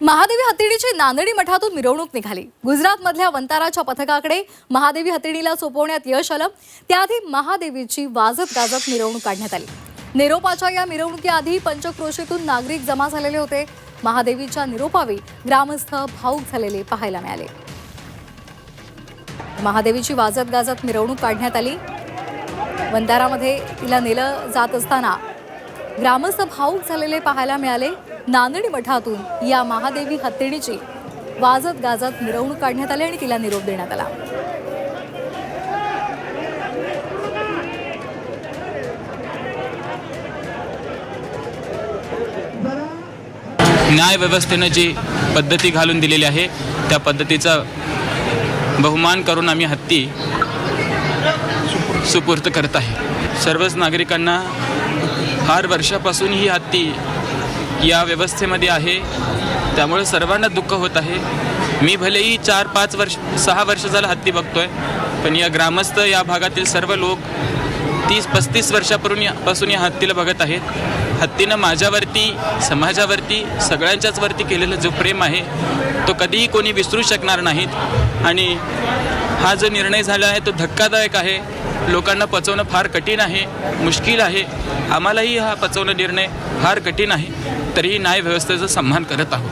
महादेवी हत्तीडीची नांदणी मठातून मिरवणूक निघाली. गुजरातमधल्या वंताराच्या पथकाकडे महादेवी हत्तीडीला सोपवण्यात यश आलं. त्याआधी महादेवीची वाजत गाजत मिरवणूक काढण्यात आली. निरोपाच्या या मिरवणुकीआधी पंचक्रोशीतून नागरिक जमा झालेले होते. महादेवीच्या निरोपावी ग्रामस्थ भाऊक झालेले पाहायला मिळाले. महादेवीची वाजत गाजत मिरवणूक काढण्यात आली. वंतारामध्ये तिला नेलं जात असताना ग्रामस्थ भाऊक झालेले पाहायला मिळाले. नांदणी मठातून या महादेवी हत्तीणीची वाजत गाजत मिरवणूक काढण्यात आली आणि तिला निरोप देण्यात आला. न्यायव्यवस्थेनं जी पद्धती घालून दिलेली आहे त्या पद्धतीचा बहुमान करून आम्ही हत्ती सुपूर्त करत आहे. सर्वच नागरिकांना फार वर्षापासून ही हत्ती या व्यवस्थेमध्ये आहे. त्यामुळे सर्वांना दुःख होत आहे. मी भलेही चार पाच वर्ष सहा वर्ष झालं हत्ती बघतोय पण या ग्रामस्थ या भागातील सर्व लोक तीस पस्तीस वर्षापासून या पासून या हत्तीला बघत आहेत. हत्तीनं माझ्यावरती समाजावरती सगळ्यांच्याच वरती केलेलं जो प्रेम आहे तो कधीही कोणी विसरू शकणार नाहीत. आणि हा जो निर्णय झाला आहे तो धक्कादायक आहे. लोकांना पचवणं फार कठीण आहे मुश्किल आहे. आम्हालाही हा पचवणं निर्णय फार कठीण आहे. तरीही न्यायव्यवस्थेचा सन्मान करत आहोत.